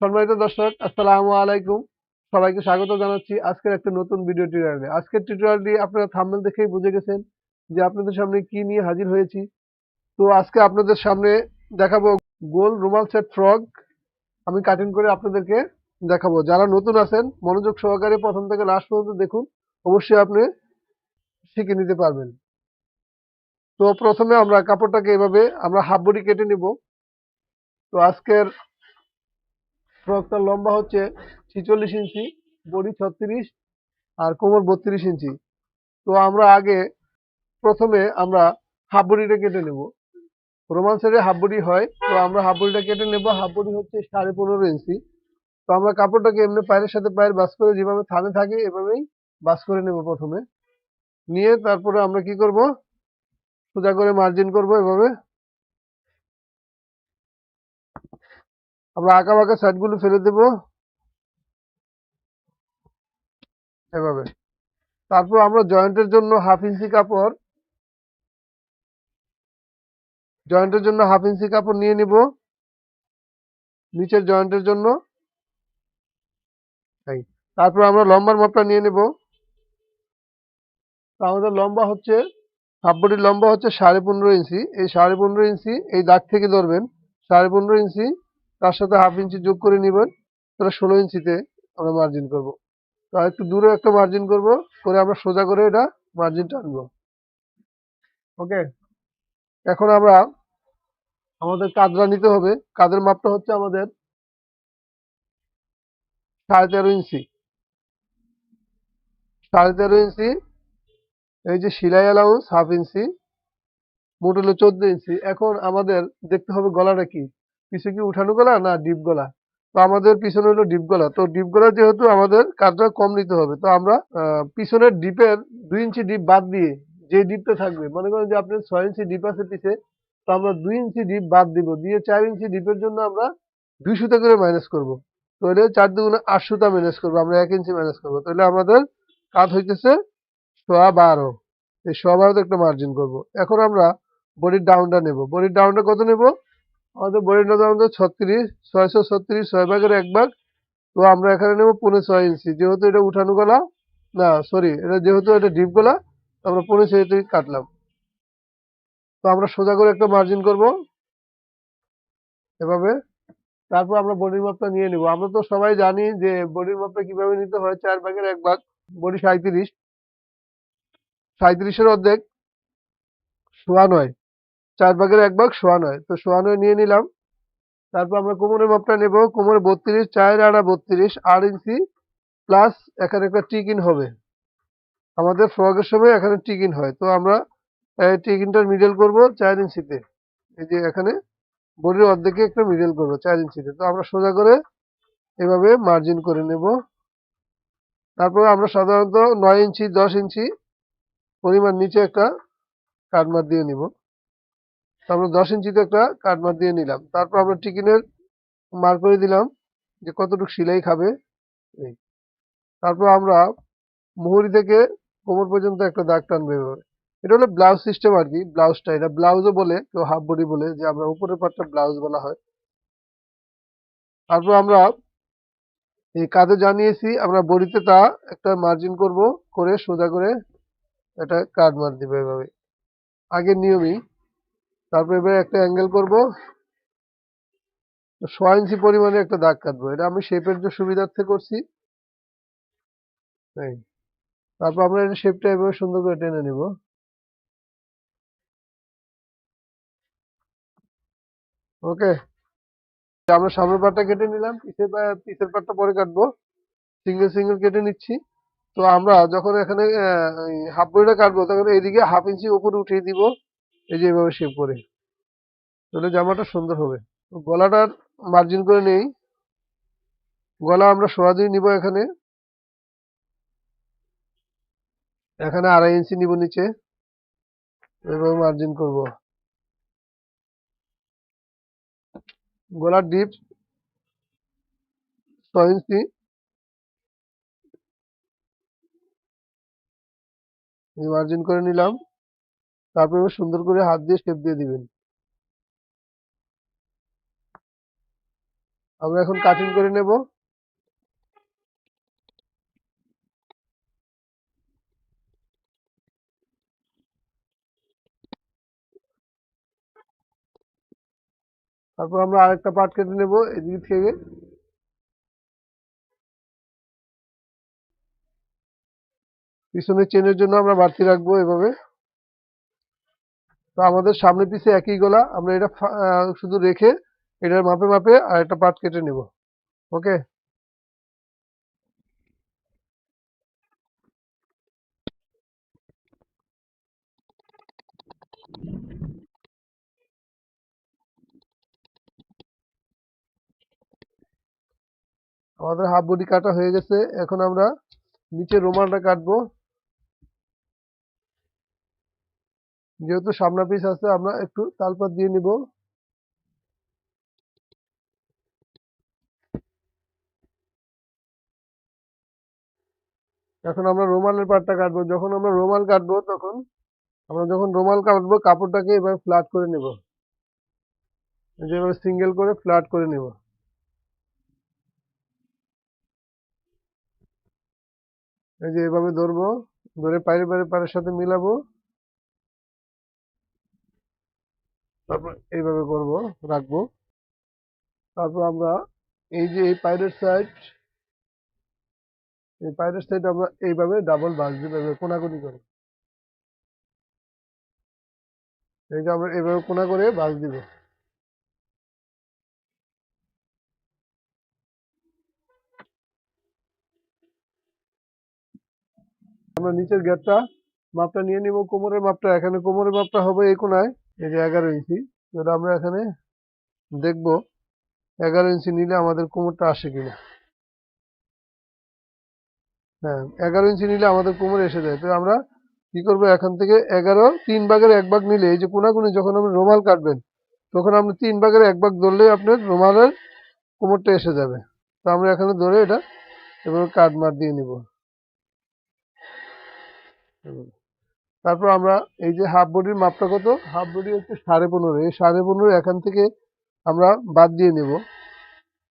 সম্মানিত দর্শক, আসসালামু আলাইকুম। সবাইকে স্বাগত জানাচ্ছি আজকের একটা নতুন ভিডিও টিউটোরিয়ালে আজকের টিউটোরিয়ালটি আপনারা থাম্বনেল দেখেই বুঝে গেছেন যে আপনাদের সামনে কি নিয়ে হাজির হয়েছি। তো আজকে আপনাদের সামনে দেখাবো গোল রুমাল সেট ফ্রক। আমি কাটিং করে আপনাদেরকে দেখাবো। যারা নতুন আছেন, মনোযোগ সহকারে প্রথম থেকে লাস্ট পর্যন্ত দেখুন। অবশ্যই আপনি শিখে নিতে পারবেন। তো প্রথমে আমরা কাপড়টাকে এভাবে আমরা হাফ বডি কেটে নিব। তো আজকের ফ্রকটার লম্বা হচ্ছে ছিচল্লিশ ইঞ্চি, বডি ছত্রিশ আর কোমর বত্রিশ ইঞ্চি। তো আমরা আগে প্রথমে আমরা হাফ বডিটা কেটে নেব। রোমান সাইডে হাফ বডি হয়, তো আমরা হাফ বডিটা কেটে নেব। হাফ বডি হচ্ছে সাড়ে পনেরো ইঞ্চি। তো আমরা কাপড়টাকে এমনি পায়ের সাথে পায়ের বাস করে যেভাবে থানে থাকে, এভাবেই বাস করে নেব প্রথমে। নিয়ে তারপরে আমরা কি করব? সোজা করে মার্জিন করব এভাবে। আমরা আঁকা বাঁকা সাইডগুলো ফেলে দেব। এভাবে। তারপর আমরা জয়েন্টের জন্য হাফ ইঞ্চি কাপড়, জয়েন্টের জন্য হাফ ইঞ্চি কাপড় নিয়ে নিব। নিচের জয়েন্টের জন্য। তারপর আমরা লম্বার মাপটা নিয়ে নেব। আমাদের লম্বা হচ্ছে, হাফ লম্বা হচ্ছে সাড়ে পনেরো ইঞ্চি। এই সাড়ে পনেরো ইঞ্চি এই দাগ থেকে ধরবেন, সাড়ে পনেরো ইঞ্চি তার সাথে হাফ ইঞ্চি যোগ করে নেবেন, তাহলে ষোলো ইঞ্চিতে আমরা মার্জিন করব। তো একটু দূরে একটা মার্জিন করব, করে আমরা সোজা করে এটা মার্জিন টানবো ওকে এখন আমরা আমাদের কাদরা নিতে হবে। কাদের মাপটা হচ্ছে আমাদের সাড়ে তেরো ইঞ্চি সাড়ে তেরো ইঞ্চি এই যে সিলাই অ্যালাউন্স হাফ ইঞ্চি মোট হলো চোদ্দ ইঞ্চি এখন আমাদের দেখতে হবে গলাটা কি? পিছে কি উঠানো গলা? না, ডিপ গলা। তো আমাদের পিছনে হলো ডিপ গলা। তো ডিপ গলা যেহেতু আমাদের কাজটা কম নিতে হবে, তো আমরা পিছনের ডিপের দুই ইঞ্চি ডিপ বাদ দিয়ে যে ডিপটা থাকবে, মনে করেন যে আপনার ছয় ইঞ্চি ডিপ আছে পিছে, তো আমরা দুই ইঞ্চি ডিপ বাদ দিব। দিয়ে চার ইঞ্চি ডিপের জন্য আমরা দুই করে মাইনাস করব। তাহলে চার দুগুণে আট সুতা মাইনাস করব, আমরা এক ইঞ্চি মাইনাস করব। তাহলে আমাদের কাজ হইতেছে সোয়া বারো। এই সোয়া বারোতে একটা মার্জিন করব। এখন আমরা বডির ডাউনটা নেব। বডির ডাউনটা কত নেব? আমাদের বডির ডাউন আমাদের ছত্রিশ, ছয়শো ছত্রিশ, ছয় ভাগের এক ভাগ। তো আমরা এখানে নেব পনেরো ছয় ইঞ্চি। যেহেতু এটা উঠানো গলা, না সরি এটা যেহেতু এটা ডিপ গলা, আমরা পনেরো ছয় ইঞ্চি কাটলাম। তো আমরা সোজা করে একটা মার্জিন করব। এভাবে। তারপর আমরা বডির মাপটা নিয়ে নিব। আমরা তো সবাই জানি যে বডির মাপটা কীভাবে নিতে হয়, চার ভাগের এক ভাগ, বডি সাঁত্রিশ সাঁত্রিশের অর্ধেক শোয়া নয়। চার ভাগের এক ভাগ সোয়া নয় তো সোয়া নয় নিলাম। তারপর আমরা কোমরের মাপটা নেব। কোমরে বত্রিশ চার আড়া বত্রিশ, আট ইঞ্চি প্লাস এখানে একটা টিকিন হবে। আমাদের ফ্রকের সময় এখানে টিকিন হয়। তো আমরা টিকিনটার মিডল করব চার ইঞ্চিতে। এই যে এখানে বডির অর্ধেকে একটা মিডল করব চার ইঞ্চিতে। তো আমরা সোজা করে এভাবে মার্জিন করে নেব। তারপর আমরা সাধারণত নয় ইঞ্চি, দশ ইঞ্চি পরিমাণ নিচে একটা কাটমার দিয়ে নিব। আমরা দশ ইঞ্চিতে একটা কাটমার দিয়ে নিলাম। তারপর আমরা টিকিনের মার করে দিলাম যে কতটুকু সিলাই খাবে। তারপর আমরা মুহুরি থেকে কোমর পর্যন্ত একটা দাগ টানবে এভাবে। এটা হলো ব্লাউজ সিস্টেম আর কি ব্লাউজটা এটা ব্লাউজও বলে, কেউ হাফ বডি বলে যে আমরা উপরের পাটটা ব্লাউজ বলা হয়। তারপর আমরা এই কাজে জানিয়েছি, আমরা বডিতে তা একটা মার্জিন করব, করে সোজা করে এটা কাট মার দিবে এভাবে। আগের নিয়মই তারপর এবারে একটা অ্যাঙ্গেল করব। ছয় ইঞ্চি পরিমাণে একটা দাগ কাটবো। এটা আমি শেপের যে সুবিধার্থে করছি। তারপর আমরা এটা শেপটা এভাবে সুন্দর করে টেনে নিব। ওকে আমরা সামনের পাটটা কেটে নিলাম। পিছের পিছের পাটটা পরে কাটবো। সিঙ্গেল সিঙ্গেল কেটে নিচ্ছি। তো আমরা যখন এখানে হাফ বডিটা কাটবো, তখন এইদিকে হাফ ইঞ্চি উপরে উঠিয়ে দিব। এই যে এভাবে শেপ করে। তাহলে জামাটা সুন্দর হবে। গলাটার মার্জিন করে নেই। গলা আমরা দুই নিব এখানে। এখানে আড়াই ইঞ্চি নিব নিচে। এভাবে মার্জিন করব। গলার ডিপ ছয় ইঞ্চি। মার্জিন করে নিলাম। তারপরে সুন্দর করে হাত দিয়ে শেপ দিয়ে দিবেন। আমরা এখন কাটিং করে নেব। তারপর আমরা আরেকটা পার্ট কেটে নেব এদিক থেকে। পিছনের চেনের জন্য আমরা বাড়তি রাখব এভাবে। তো আমাদের সামনে পিছে একই গোলা, আমরা এটা শুধু রেখে এটার মাপে মাপে আর একটা পার্ট কেটে নেব। ওকে? আমাদের হাফ বডি কাটা হয়ে গেছে। এখন আমরা নিচে রোমানটা কাটবো। যেহেতু সামনা পিস আছে, আমরা একটু তালপাত দিয়ে নিব। এখন আমরা রোমালের পাটটা কাটবো। যখন আমরা রোমাল কাটবো, তখন আমরা যখন রোমাল কাটবো, কাপড়টাকে এভাবে ফ্ল্যাট করে নেব। যেভাবে সিঙ্গেল করে ফ্ল্যাট করে নেব। এই যে এভাবে ধরবো, ধরে পায়ের পায়ের পায়ের সাথে মিলাবো। তারপর এইভাবে করব, রাখব। তারপর আমরা এই যে এই পায়ের সাইড, এই পায়ের সাইড আমরা এইভাবে ডাবল দিব এভাবে কোনাকুনি করে এই যে আমরা এইভাবে কোনা করে বাস দিব। আমরা নিচের গ্যাপটা মাপটা নিয়ে নিব। কোমরের মাপটা, এখানে কোমরের মাপটা হবে এই কোনায়। এই যে এগারো ইঞ্চি, এবার আমরা এখানে দেখব এগারো ইঞ্চি নিলে আমাদের কোমরটা আসে কিনা। হ্যাঁ এগারো ইঞ্চি নিলে আমাদের কোমরে এসে যায়। তো আমরা কি করব, এখান থেকে এগারো, তিন ভাগের এক ভাগ নিলে, এই যে কোনাকুনি যখন আপনি রুমাল কাটবেন, তখন আপনি তিন ভাগের এক ভাগ ধরলেই আপনার রুমালের কোমরটা এসে যাবে। তো আমরা এখানে ধরে এটা এবার কাট মার দিয়ে নিব। তারপর আমরা এই যে হাফ বডির মাপটা কত? হাফ বডি হচ্ছে সাড়ে পনেরো। এই সাড়ে পনেরো এখান থেকে আমরা বাদ দিয়ে নিব।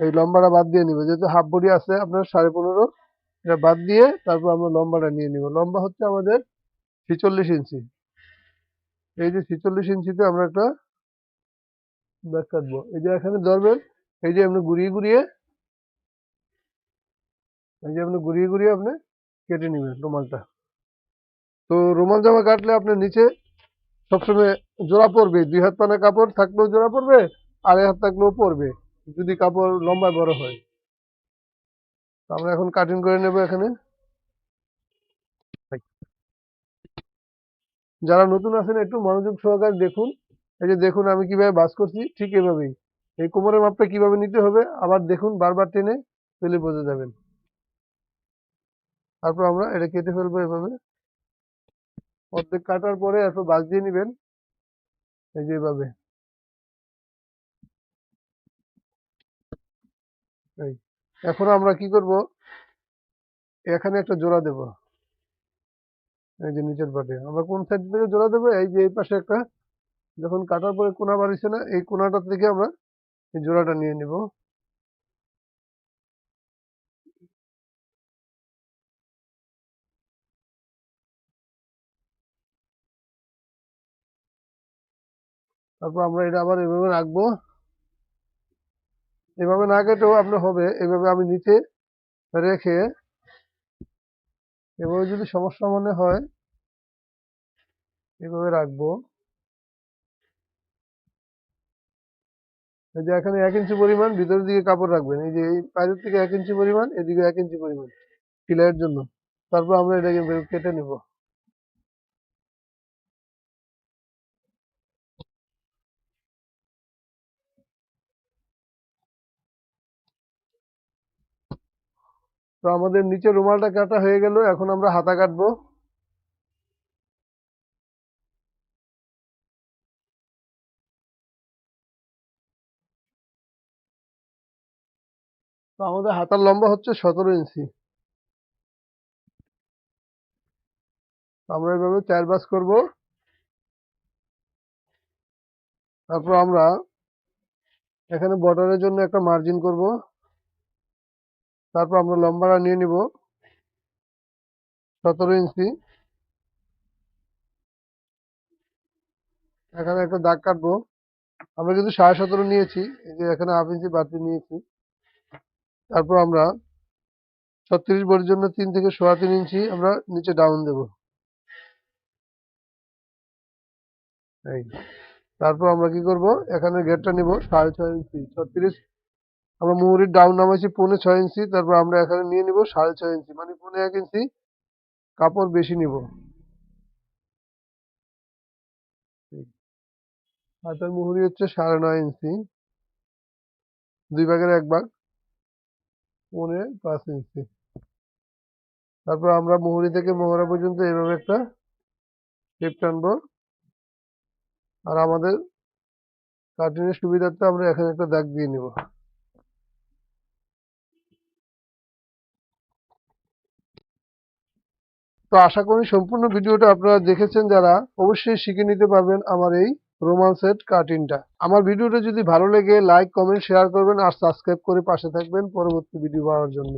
এই লম্বাটা বাদ দিয়ে নিব। যেহেতু হাফ বডি আছে আপনার সাড়ে পনেরো, এটা বাদ দিয়ে তারপর আমরা লম্বাটা নিয়ে নিব। লম্বা হচ্ছে আমাদের ছিচল্লিশ ইঞ্চি। এই যে ছিচল্লিশ ইঞ্চিতে আমরা একটা ব্যাগ কাটবো। এই যে এখানে ধরবেন, এই যে আপনি ঘুরিয়ে ঘুরিয়ে, এই যে আপনি ঘুরিয়ে ঘুরিয়ে আপনি কেটে নেবেন রুমালটা। তো রুমাল জামা কাটলে আপনার নিচে সবসময় জোড়া পড়বে দুই হাত পানা কাপড় থাকলেও জোড়া পড়বে আড়াই হাত থাকলেও পড়বে যদি কাপড় লম্বায় বড় হয়। আমরা এখন কাটিং করে নেব এখানে। যারা নতুন আছেন একটু মনোযোগ সহকারে দেখুন। এই যে দেখুন আমি কীভাবে বাস করছি ঠিক এভাবেই। এই কোমরের মাপটা কীভাবে নিতে হবে আবার দেখুন বারবার টেনে পেলে বোঝা যাবেন। তারপর আমরা এটা কেটে ফেলব এভাবে। অর্ধেক কাটার পরে এরপর বাস দিয়ে নেবেন, এই যে এভাবে। এই, এখন আমরা কি করব? এখানে একটা জোড়া দেব। এই যে নিচের পাটে। আমরা কোন সাইড থেকে জোড়া দেবো? এই যে এই পাশে একটা। যখন কাটার পরে কোনা বাড়িছে না, এই কোনাটা থেকে আমরা এই জোড়াটা নিয়ে নিব। তারপর আমরা এটা আবার এভাবে রাখব। এভাবে না কেটেও আপনার হবে। এভাবে আমি নিচে রেখে এভাবে যদি সমস্যা মনে হয়, এভাবে রাখব। এই যে এখানে এক ইঞ্চি পরিমাণ, ভিতরের দিকে কাপড় রাখবেন। এই যে এই বাইরের থেকে এক ইঞ্চি পরিমাণ, এদিকে এক ইঞ্চি পরিমাণ সেলাইয়ের জন্য। তারপর আমরা এটাকে কেটে নিব। তো আমাদের নিচে রুমালটা কাটা হয়ে গেল, এখন আমরা হাতা কাটবো। তো আমাদের হাতার লম্বা হচ্ছে সতেরো ইঞ্চি। আমরা এভাবে চার বাস করব। তারপর আমরা এখানে বর্ডারের জন্য একটা মার্জিন করব। তারপর আমরা লম্বাটা নিয়ে নিব সতেরো ইঞ্চি। এখানে একটা দাগ কাটবো। আমরা কিন্তু সাড়ে সতেরো নিয়েছি, এই যে এখানে হাফ ইঞ্চি বাড়তি নিয়েছি, তারপর আমরা ছত্রিশ বডির জন্য তিন থেকে সোয়া তিন ইঞ্চি আমরা নিচে ডাউন দেব। এই। তারপর আমরা কি করব? এখানে গেটটা নিব সাড়ে ছয় ইঞ্চি। ছত্রিশ আমরা মুহুরির ডাউন নামাইছি পৌনে ছয় ইঞ্চি, তারপর আমরা এখানে নিয়ে নিব সাড়ে ছয় ইঞ্চি মানে পৌনে এক ইঞ্চি কাপড় বেশি নিব। হাতের মুহুরি হচ্ছে সাড়ে নয় ইঞ্চি। দুই ভাগের এক ভাগ, পৌনে পাঁচ ইঞ্চি। তারপর আমরা মুহুরি থেকে মোহরা পর্যন্ত এইভাবে একটা শেপ টানবো। আর আমাদের কাটিংয়ের সুবিধার্থে আমরা এখানে একটা দাগ দিয়ে নিব। তো আশা করি সম্পূর্ণ ভিডিওটা আপনারা দেখেছেন যারা, অবশ্যই শিখে নিতে পারবেন আমার এই রোমান সেট কাটিংটা আমার ভিডিওটা যদি ভালো লেগে লাইক কমেন্ট শেয়ার করবেন আর সাবস্ক্রাইব করে পাশে থাকবেন পরবর্তী ভিডিও পাওয়ার জন্য।